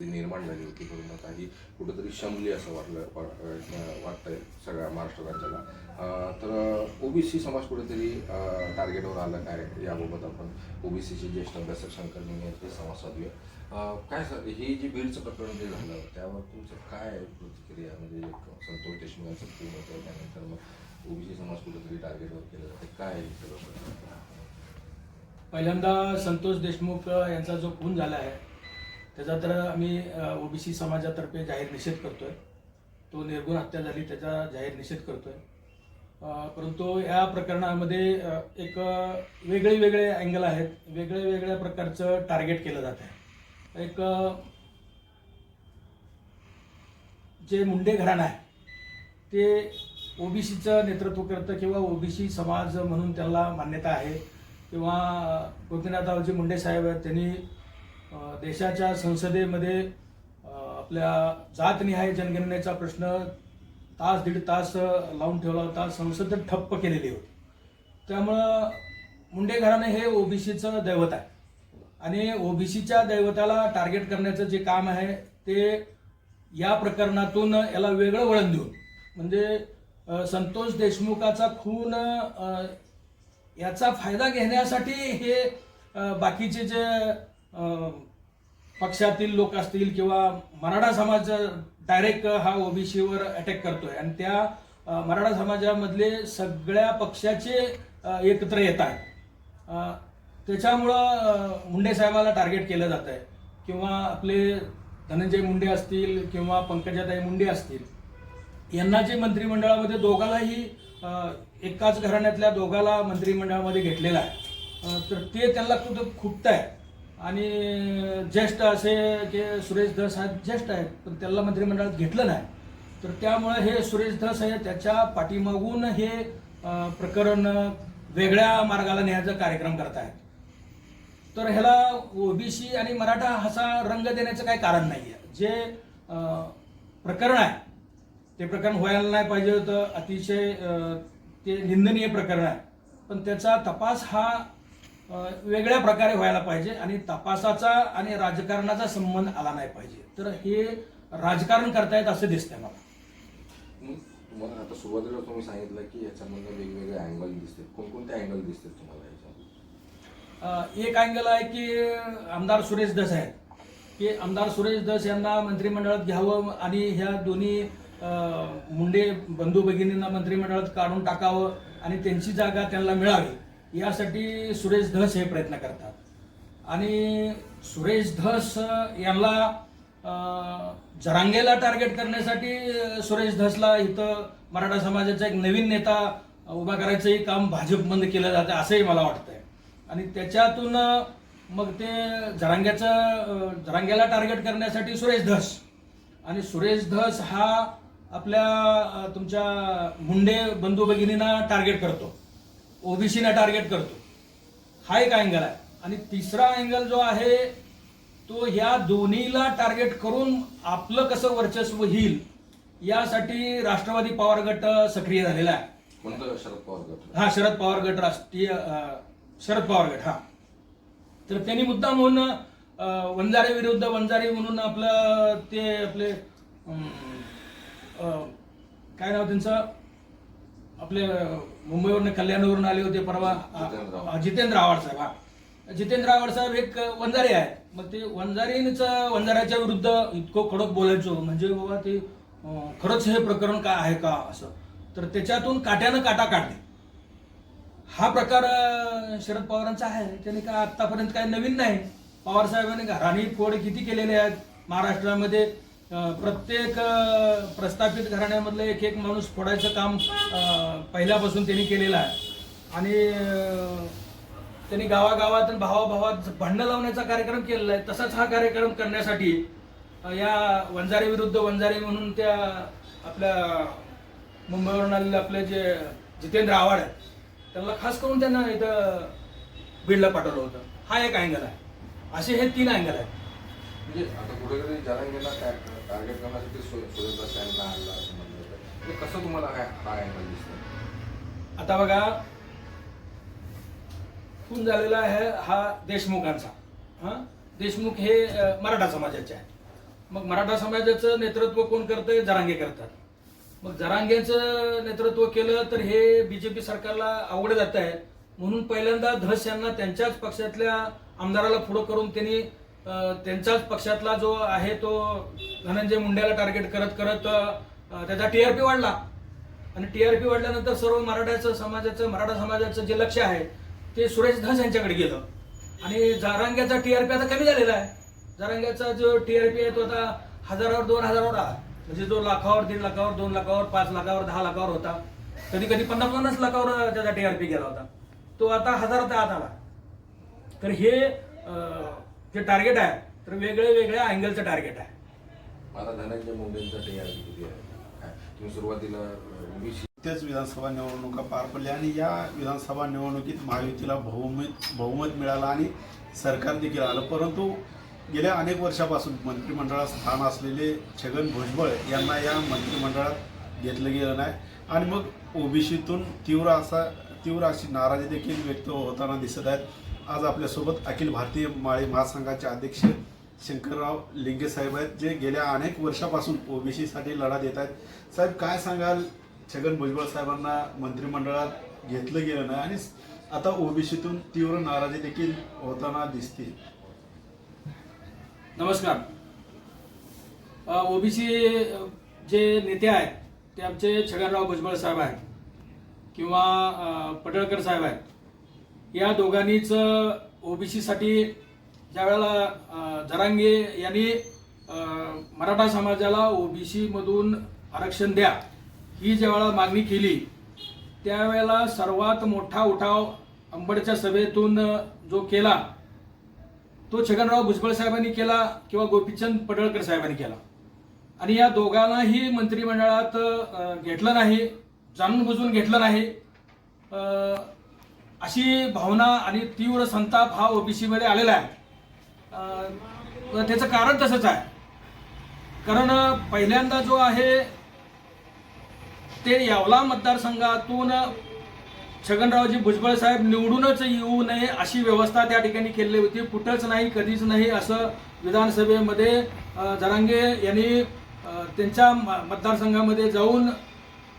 निर्माण झाली होती म्हणून आता ही कुठंतरी शमली असं वाटलं वाटतंय सगळ्या महाराष्ट्र राज्याला. तर ओबीसी समाज कुठेतरी टार्गेटवर आला काय याबाबत आपण? ओबीसीचे ज्येष्ठ अभ्यासक शंकर ते संवाद साधूया. काय सर हे जे बीडचं प्रकरण जे झालं त्यावर तुमचं काय प्रतिक्रिया म्हणजे एक संतोष देशमुख यांचं होतं त्यानंतर मग ओबीसी समाज कुठेतरी टार्गेटवर केलं जातं. काय आहे सगळं पहिल्यांदा संतोष देशमुख यांचा जो खून झाला आहे त्याचा तर आम्ही ओबीसी समाजातर्फे जाहीर निषेध करतोय. तो निर्गुण हत्या झाली त्याचा जाहीर निषेध करतोय. परंतु या प्रकरणामध्ये एक वेगळे वेगळे अँगल आहेत. वेगळ्या वेगळ्या प्रकारचं टार्गेट केलं जात आहे. एक जे मुंडे घराणं आहे ते ओबीसीचं नेतृत्व करतं किंवा ओबीसी समाज म्हणून त्याला मान्यता आहे. किंवा गोपीनाथरावजी मुंडे साहेब आहेत त्यांनी देशाच्या संसदेमध्ये आपल्या जातनिहाय जनगणनेचा प्रश्न तास दीड तास लावून ठेवला होता. संसद ठप्प केलेली होती. त्यामुळं मुंडे घराणे हे ओबीसीचं दैवत आहे. आणि ओबीसीच्या दैवताला टार्गेट करण्याचं जे काम आहे ते या प्रकरणातून याला वेगळं वळण देऊन म्हणजे संतोष देशमुखाचा खून याचा फायदा घेण्यासाठी हे बाकीचे जे पक्षातील लोक असतील किंवा मराठा समाज डायरेक्ट हा ओबीसीवर अटॅक करतोय. आणि त्या मराठा समाजामधले सगळ्या पक्षाचे एकत्र येत आहेत. त्याच्यामुळं मुंडे साहेबाला टार्गेट केलं जात आहे किंवा आपले धनंजय मुंडे असतील किंवा पंकजाताई मुंडे असतील यांना जे मंत्रिमंडळामध्ये दोघालाही एकाच घराण्यातल्या दोघाला मंत्रिमंडळामध्ये घेतलेलं आहे. तर ते त्यांना कुठं खुपत आहे आणि ज्येष्ठ असे जे सुरेश धस आहेत ज्येष्ठ आहेत पण त्याला मंत्रिमंडळात घेतलं नाही. तर त्यामुळे हे सुरेश धस आहे त्याच्या पाठीमागून हे प्रकरण वेगळ्या मार्गाला नेण्याचा कार्यक्रम करत आहेत. तर ह्याला ओबीसी आणि मराठा असा रंग देण्याचं काही कारण नाही आहे जे प्रकरण आहे ते प्रकरण व्हायला नाही पाहिजे होतं अतिशय ते निंदनीय प्रकरण आहे. पण त्याचा तपास हा वेगळ्या प्रकारे व्हायला पाहिजे आणि तपासाचा आणि राजकारणाचा संबंध आला नाही पाहिजे. तर हे राजकारण करतायत असं दिसतंय मला. मग तुम्हाला आता सुरुवातीला तुम्ही सांगितलं की याच्यामध्ये वेगवेगळे अँगल दिसतील कोणकोणते अँगल दिसतील तुम्हाला याच्यामध्ये? एक अँगल आहे की आमदार सुरेश धस आहेत. की आमदार सुरेश धस यांना मंत्रिमंडळात घ्यावं आणि ह्या दोन्ही मुंडे बंधू भगिनींना मंत्रिमंडळात काढून टाकावं आणि त्यांची जागा त्यांना मिळावी. यासाठी सुरेश धस हे प्रयत्न करतात. आणि सुरेश धस यांना जरांगेला टार्गेट करण्यासाठी सुरेश धसला इथं मराठा समाजाचा एक नवीन नेता उभा करायचंही काम भाजपमध्ये केलं जातं असंही मला वाटतंय. आणि त्याच्यातून मग ते जरांग्याचं जरांग्याला टार्गेट करण्यासाठी सुरेश धस. आणि सुरेश धस हा आपल्या तुमच्या मुंडे बंधू भगिनींना टार्गेट करतो. ओबीसीना टार्गेट करतो. हा एक अँगल आहे. आणि तिसरा अँगल जो आहे तो या दोन्हीला टार्गेट करून आपलं कसं वर्चस्व येईल यासाठी राष्ट्रवादी पवार गट सक्रिय झालेला आहे. कोणतं शरद पवार गट? हा शरद पवार गट राष्ट्रीय शरद पवार गट हा. तर त्यांनी मुद्दा म्हणून वंजारे विरुद्ध वंजारी म्हणून आपलं ते आपले काय नाव त्यांचं? आपले मुंबईवरनं कल्याणवरून आले होते परवा जितेंद्र आव्हाड. साहेब हा. जितेंद्र आव्हाड साहेब एक वंजारी आहे मग ते वंजारींचं वंजाऱ्याच्या विरुद्ध इतकं कडक बोलायचो. म्हणजे बाबा ते खरंच हे प्रकरण काय आहे का असं. तर त्याच्यातून काट्यानं काटा काढले. हा प्रकार शरद पवारांचा आहे. त्याने काय आतापर्यंत काय नवीन नाही. पवार साहेबांनी घराणी फोड किती केलेले आहेत. महाराष्ट्रामध्ये प्रत्येक प्रस्थापित घराण्यामधलं एक एक माणूस फोडायचं काम पहिल्यापासून त्यांनी केलेलं आहे. आणि त्यांनी गावागावात आणि भावाभावात भांडणं लावण्याचा कार्यक्रम केलेला आहे. तसाच हा कार्यक्रम करण्यासाठी या वंजारे विरुद्ध वंजारी म्हणून त्या आपल्या मुंबईवरून आलेले आपले जे जितेंद्र आव्हाड आहेत त्यांना खास करून त्यांना इथं बीडला पाठवलं होतं. हा एक अँगल आहे. असे हे तीन अँगल आहेत. म्हणजे आता कुठेतरी जरांगेला टार्गेट करण्यासाठी सुरेंद्र सॅनला आणला असं म्हणलं होतं. म्हणजे कसं तुम्हाला काय हा अँगल आता बघा खून झालेला आहे हा देशमुखांचा. हा? देशमुख हे अ, मराठा समाजाचे आहेत. मग मराठा समाजाचं नेतृत्व कोण करतंय? जरांगे करतात. मग जरांगेचं नेतृत्व केलं तर हे बीजेपी सरकारला अवघड जात आहे म्हणून पहिल्यांदा धस यांना त्यांच्याच पक्षातल्या आमदाराला पुढं करून त्यांनी त्यांचाच पक्षातला जो आहे तो धनंजय मुंड्याला टार्गेट करत करत अं, त्याचा टीआरपी वाढला. आणि टीआरपी वाढल्यानंतर सर्व मराठ्याचं समाजाचं मराठा समाजाचं जे लक्ष आहे ते सुरेश धस यांच्याकडे गेलं. आणि जारांग्याचा टीआरपी आता कमी झालेला आहे. जारांग्याचा जो टीआरपी आहे तो आता हजारावर दोन हजारावर आला. म्हणजे जो लाखावर दीड लाखावर दोन लाखावर पाच लाखावर दहा लाखावर होता. कधी कधी पन्नास पन्नास लाखावर त्याचा टीआरपी गेला होता. तो आता हजारात आत आला. तर हे जे टार्गेट आहे तर वेगळे वेगळ्या अँगलचं टार्गेट आहे. आता धनंजय मुंडेंचा टीआरपी किती आहे? काय? तुम्ही सुरुवातीला ओबीसी तेच विधानसभा निवडणुका पार पडल्या आणि या विधानसभा निवडणुकीत महायुतीला बहुमत बहुमत मिळालं आणि सरकार देखील आलं. परंतु गेल्या अनेक वर्षापासून मंत्रिमंडळात स्थान असलेले छगन भुजबळ यांना या मंत्रिमंडळात घेतलं गेलं नाही. आणि मग ओबीसीतून तीव्र असा तीव्र अशी नाराजी देखील व्यक्त होताना दिसत आहेत. आज आपल्यासोबत अखिल भारतीय माळी महासंघाचे अध्यक्ष शंकरराव लिंगे साहेब आहेत जे गेल्या अनेक वर्षापासून ओबीसीसाठी लढा देत आहेत. साहेब काय सांगाल? छगन भुजबळ साहेबांना मंत्रिमंडळात घेतलं गेलं नाही आणि आता ओबीसीतून तीव्र नाराजी देखील होताना दिसते नमस्कार. ओबीसी जे नेते आहेत ते आमचे छगनराव भुजबळ साहेब आहेत किंवा अ, पडळकर साहेब आहेत. या दोघांनीच ओबीसीसाठी ज्यावेळेला जरांगे यांनी मराठा समाजाला ओबीसीमधून आरक्षण द्या ही ज्यावेळेला मागणी केली त्यावेळेला सर्वात मोठा उठाव अंबडच्या सभेतून जो केला तो छगनराव भुजबळ साहेबांनी केला किंवा गोपीचंद पडळकर साहेबांनी केला. आणि या दोघांनाही मंत्रिमंडळात घेतलं नाही जाणून बुजून घेतलं नाही. अशी भावना आणि तीव्र संताप हा ओबीसीमध्ये आलेला आहे. त्याचं कारण तसंच आहे. कारण पहिल्यांदा जो आहे ते यावला मतदारसंघातून छगनरावजी भुजबळ साहेब निवडूनच येऊ नये अशी व्यवस्था त्या ठिकाणी केलेली होती. कुठंच नाही कधीच नाही असं विधानसभेमध्ये जरांगे यांनी त्यांच्या मतदारसंघामध्ये जाऊन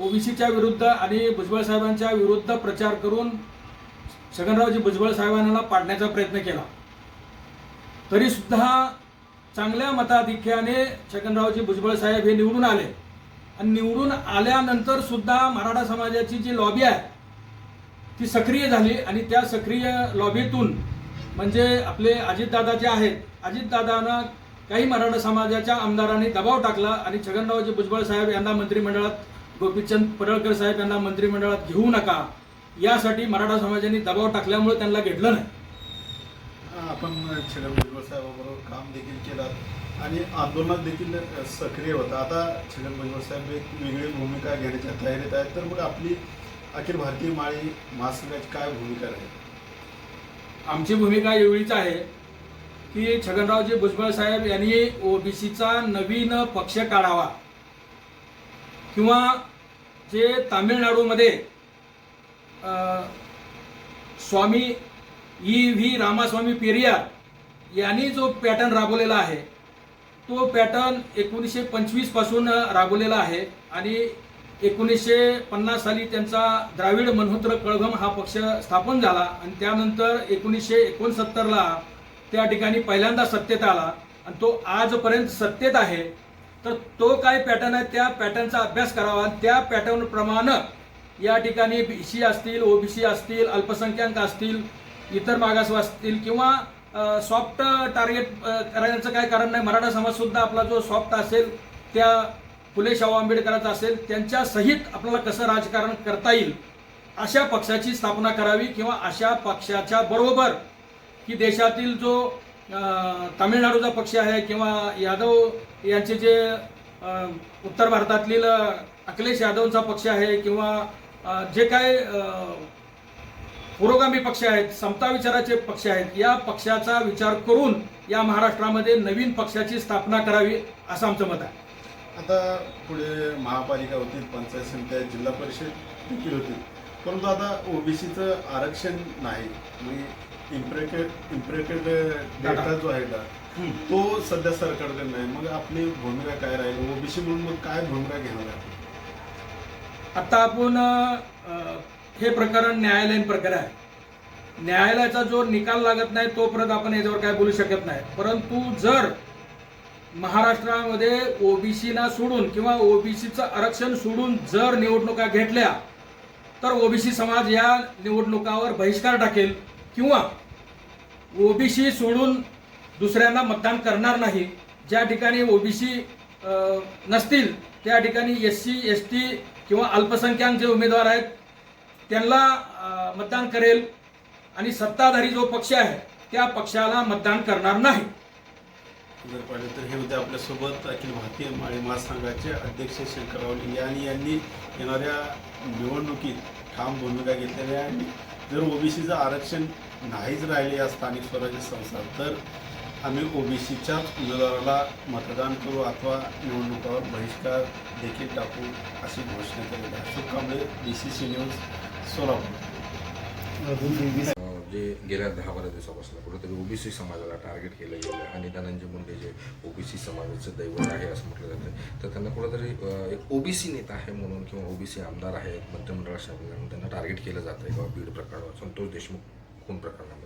ओबीसीच्या विरुद्ध आणि भुजबळ साहेबांच्या विरुद्ध प्रचार करून छगनरावजी भुजबळ साहेबांना पाडण्याचा प्रयत्न केला. तरी सुद्धा चांगल्या मताधिक्याने छगनरावजी भुजबळ साहेब हे निवडून आले. आणि निवडून आल्यानंतर सुद्धा मराठा समाजाची जी लॉबी आहे ती सक्रिय झाली. आणि त्या सक्रिय लॉबीतून म्हणजे आपले अजितदादा जे आहेत अजितदादांना काही मराठा समाजाच्या आमदारांनी दबाव टाकला. आणि छगनरावजी भुजबळ साहेब यांना मंत्रिमंडळात गोपीचंद पडळकर साहेब यांना मंत्रिमंडळात घेऊ नका. यासाठी मराठा समाजाने दबाव टाकल्यामुळे त्यांना घेतलं नाही. आपण छगन भुजबळ साहेबाबरोबर काम देखील केलं आणि आंदोलनात देखील सक्रिय होता. आता छगन भुजबळ साहेब एक वेगळी भूमिका घेण्याच्या तयारीत आहेत. तर मग आपली अखिल भारतीय माळी महासंघाची काय भूमिका राहील आमची भूमिका एवढीच आहे की छगनरावजी भुजबळ साहेब यांनी ओबीसीचा नवीन पक्ष काढावा. किंवा जे तामिळनाडूमध्ये स्वामी ई. व्ही. रामास्वामी पेरियार यांनी जो पॅटर्न राबवलेला आहे तो पॅटर्न एकोणीसशे पंचवीसपासून राबवलेला आहे आणि एकोणीसशे पन्नास साली त्यांचा द्राविड मनोत्र कळघम हा पक्ष स्थापन झाला आणि त्यानंतर एकोणीसशे एकोणसत्तरला त्या ठिकाणी पहिल्यांदा सत्तेत आला आणि तो आजपर्यंत सत्तेत आहे. तर तो काय पॅटर्न आहे? त्या पॅटर्नचा अभ्यास करावा. आणि त्या पॅटर्नप्रमाणे या ठिकाणी बी सी असतील ओबीसी असतील अल्पसंख्याक असतील इतर मागास असतील किंवा सॉफ्ट टार्गेट करायचं काय कारण नाही. मराठा समाजसुद्धा आपला जो सॉफ्ट असेल त्या फुले शाहू आंबेडकरांचा असेल त्यांच्या सहित आपल्याला कसं राजकारण करता येईल अशा पक्षाची स्थापना करावी किंवा अशा पक्षाच्या बरोबर की देशातील जो तामिळनाडूचा पक्ष आहे किंवा यादव यांचे जे उत्तर भारतातील अखिलेश यादवचा पक्ष आहे किंवा जे काय पुरोगामी पक्ष आहेत समता विचाराचे पक्ष आहेत या पक्षाचा विचार करून या महाराष्ट्रामध्ये नवीन पक्षाची स्थापना करावी असं आमचं मत आहे. आता पुढे महापालिका होतील पंचायत समित्या जिल्हा परिषद देखील होतील परंतु आता ओबीसीचं आरक्षण नाही. म्हणजे इम्प्रेटेड डेटा जो आहे का तो सध्या सरकारकडे नाही. मग आपली भूमिका काय राहील? ओबीसी म्हणून मग काय भूमिका घेणार आहे? आता आपण हे प्रकरण न्यायालयीन प्रकरण आहे. न्यायालयाचा जो निकाल लागत नाही तोपर्यंत आपण याच्यावर काय बोलू शकत नाही. परंतु जर महाराष्ट्रामध्ये ओबीसीना सोडून किंवा ओबीसीचं आरक्षण सोडून जर निवडणुका घेतल्या तर ओबीसी समाज या निवडणुकावर बहिष्कार टाकेल किंवा ओबीसी सोडून दुसऱ्यांना मतदान करणार नाही. ज्या ठिकाणी ओबीसी नसतील त्या ठिकाणी एस सी एस टी किंवा अल्पसंख्याक जे उमेदवार आहेत त्यांना मतदान करेल आणि सत्ताधारी जो पक्ष आहे त्या पक्षाला मतदान करणार नाही. जर पाहिलं तर हे होते आपल्यासोबत अखिल भारतीय माळी महासंघाचे अध्यक्ष शंकरराव लिंगे आणि यांनी येणाऱ्या निवडणुकीत ठाम भूमिका घेतलेली आणि जर ओबीसीचं आरक्षण नाहीच राहिले या स्थानिक स्वराज्य संस्था तर आम्ही ओबीसीच्याच उमेदवाराला मतदान करू अथवा निवडणुकावर बहिष्कार देखील टाकू अशी घोषणा केलेली आहे. Ashok Kamble B C C news Solapur जे गेल्या दहा बारा दिवसापासून कुठेतरी ओबीसी समाजाला टार्गेट केलं गेलं आणि धनंजय मुंडे जे ओबीसी समाजाचं दैवत आहे असं म्हटलं जातं. तर त्यांना कुठेतरी एक ओबीसी नेता आहे म्हणून किंवा ओबीसी आमदार आहेत म्हणून त्यांना टार्गेट केलं जातं आहे किंवा बीड प्रकरणावर संतोष देशमुख खून प्रकरणामध्ये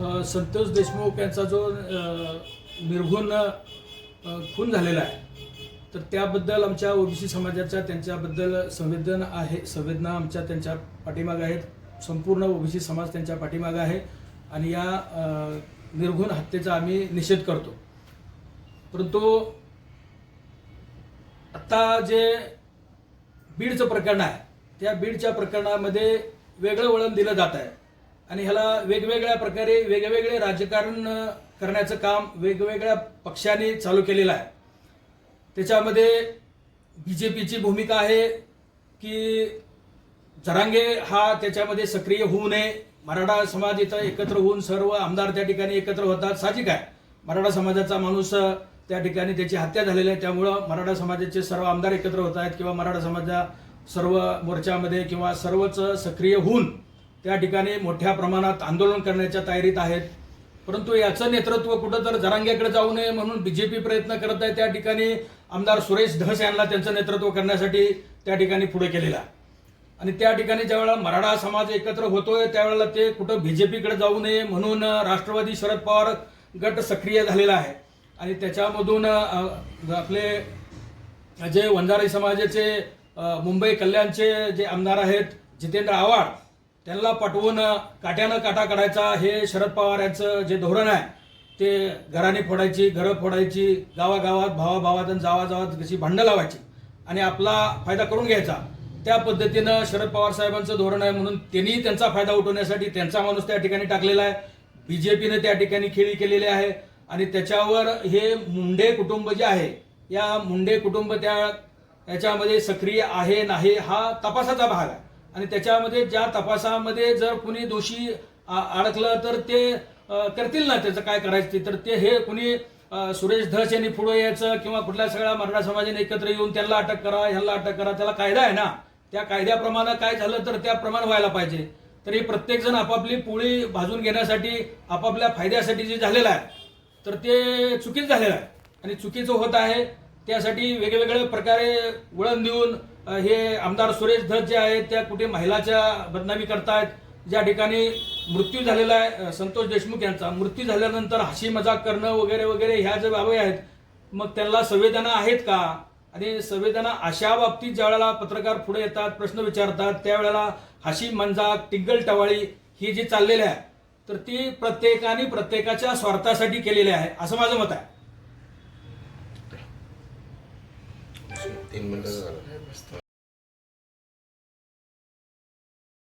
संतोष देशमुख यांचा जो निर्घुण खून झालेला आहे तर त्याबद्दल आमच्या ओबीसी समाजाच्या त्यांच्याबद्दल संवेदन आहे संवेदना आमच्या त्यांच्या पाठीमागे आहेत. संपूर्ण ओबीसी समाज त्यांच्या पाठीमागे आहे आणि या निर्घुण हत्येचा आम्ही निषेध करतो. परंतु आत्ता जे बीडचं प्रकरण आहे त्या बीडच्या प्रकरणामध्ये वेगळं वळण दिलं जात आहे. आणि ह्याला वेगवेगळ्या प्रकारे वेगवेगळे राजकारण करण्याचं काम वेगवेगळ्या पक्षांनी चालू केलेलं आहे. त्याच्यामध्ये बी जे पीची भूमिका आहे की जरांगे हा त्याच्यामध्ये सक्रिय होऊ नये. मराठा समाज इथं एकत्र होऊन सर्व आमदार त्या ठिकाणी एकत्र होतात. साहजिक आहे. मराठा समाजाचा माणूस त्या ठिकाणी त्याची हत्या झालेली आहे. त्यामुळं मराठा समाजाचे सर्व आमदार एकत्र होत आहेत किंवा मराठा समाजा सर्व मोर्चामध्ये किंवा सर्वच सक्रिय होऊन त्या ठिकाणी मोठ्या प्रमाणात आंदोलन करण्याच्या तयारीत आहेत. परंतु याचं नेतृत्व कुठं तर जरांग्याकडे जाऊ नये म्हणून बी जे पी प्रयत्न करत आहे त्या ठिकाणी. आमदार सुरेश धस यांना त्यांचं नेतृत्व करण्यासाठी त्या ठिकाणी पुढे केलेला आणि त्या ठिकाणी ज्यावेळेला मराठा समाज एकत्र होतोय त्यावेळेला ते कुठं बी जे पीकडे जाऊ नये म्हणून राष्ट्रवादी शरद पवार गट सक्रिय झालेला आहे. आणि त्याच्यामधून आपले जे वंजारी समाजाचे मुंबई कल्याणचे जे आमदार आहेत जितेंद्र आव्हाड त्यांना पटवून काट्यानं काटा काढायचा हे शरद पवार यांचं जे धोरण आहे ते घराने फोडायची घरं फोडायची गावागावात भावाभावात आणि जावाजावात कशी भांडणं लावायची आणि आपला फायदा करून घ्यायचा त्या पद्धतीनं शरद पवार साहेबांचं धोरण आहे म्हणून त्यांनी त्यांचा फायदा उठवण्यासाठी त्यांचा माणूस त्या ठिकाणी टाकलेला आहे. बी जे पीने त्या ठिकाणी खेळी केलेली आहे आणि त्याच्यावर हे मुंडे कुटुंब जे आहे या मुंडे कुटुंब त्या याच्यामध्ये सक्रिय आहे नाही हा तपासाचा भाग आहे. आणि त्याच्यामध्ये ज्या तपासामध्ये जर कुणी दोषी आ- अडकलं तर ते करतील ना त्याचं काय करायचं ते. तर ते हे कुणी सुरेश धस यांनी पुढे यायचं किंवा कुठल्या सगळ्या मराठा समाजाने एकत्र येऊन त्यांना अटक करा ह्याला अटक करा त्याला कायदा आहे ना. त्या कायद्याप्रमाणे काय झालं तर त्याप्रमाणे व्हायला पाहिजे. तर हे आपापली पोळी भाजून घेण्यासाठी आपापल्या फायद्यासाठी जे झालेलं आहे तर ते चुकीचं झालेलं आहे. आणि चुकीचं होत आहे त्यासाठी वेगवेगळ्या प्रकारे वळण देऊन हे आमदार सुरेश धस जे आहेत त्या कुठे महिलाच्या बदनामी करतायत ज्या ठिकाणी मृत्यू झालेला आहे संतोष देशमुख यांचा. मृत्यू झाल्यानंतर हशी मजाक करणं वगैरे वगैरे ह्या ज्या बाबी आहेत मग त्यांना संवेदना आहेत का? आणि संवेदना अशा बाबतीत ज्या वेळेला पत्रकार पुढे येतात प्रश्न विचारतात त्यावेळेला हशी मंजाक टिंगल टवाळी ही जी चाललेली आहे तर ती प्रत्येकाने प्रत्येकाच्या स्वार्थासाठी केलेली आहे असं माझं मत आहे. तीन मिनिटं झालं